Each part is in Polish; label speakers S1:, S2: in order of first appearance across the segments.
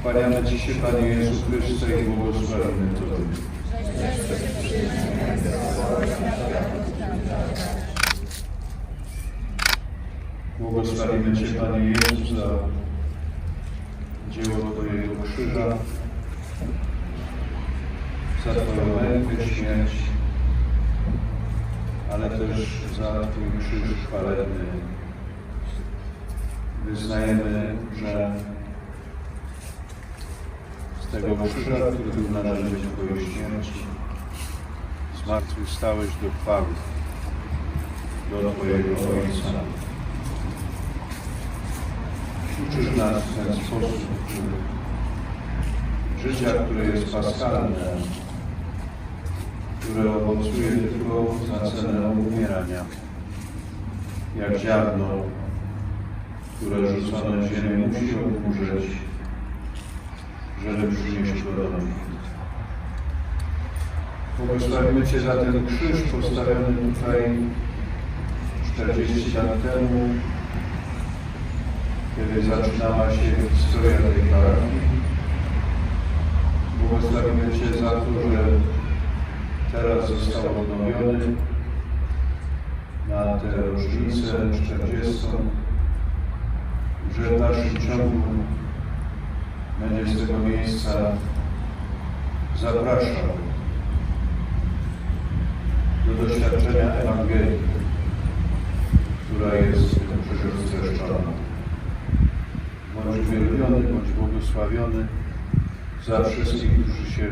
S1: Ci się, Panie Jezu Chryste, i błogosławimy Tobie. Błogosławimy Cię, Panie Jezu, za dzieło Twojego krzyża, za Twoją mękę, śmierć, ale też za Twój krzyż chwalebny. Wyznajemy, że tego krzyża, który był narzędziem Twojej śmierci, zmartwychwstałeś do chwały, do Twojego Ojca. Uczysz nas w ten sposób życia, które jest paskalne, które owocuje tylko za cenę umierania, jak ziarno, które rzucone w ziemię musi odmrzeć, żeby przynieść plody. Błogosławimy Cię za ten krzyż postawiony tutaj 40 lat temu, kiedy zaczynała się historia tej parafii. Błogosławimy Cię za to, że teraz został odnowiony na tę rocznicę 40, że w dalszym ciągu z tego miejsca zapraszał do doświadczenia Ewangelii, która jest tym krzyżu streszczona. Bądź uwielbiony, bądź błogosławiony za wszystkich, którzy się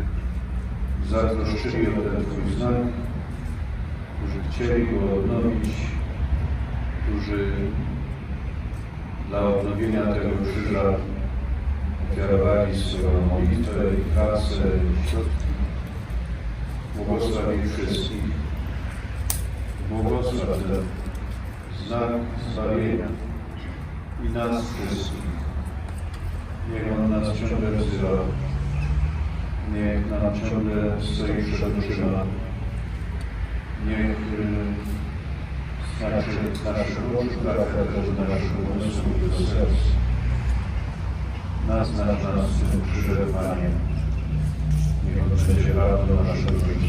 S1: zatroszczyli o ten Twój znak, którzy chcieli go odnowić, którzy dla odnowienia tego krzyża ofiarowali swoją modlitwę i pracę i środki. Błogosławi wszystkich. Błogosław ten znak zbawienia i nas wszystkich. Niech On nas ciągle wzywa. Niech nam ciągle stoi przed oczyma. Niech y, znaczy naszych oczu trafia też naszych umysłów do serc. Nas tym krzyżem, Panie. Niech On będzie prawdą naszego życia.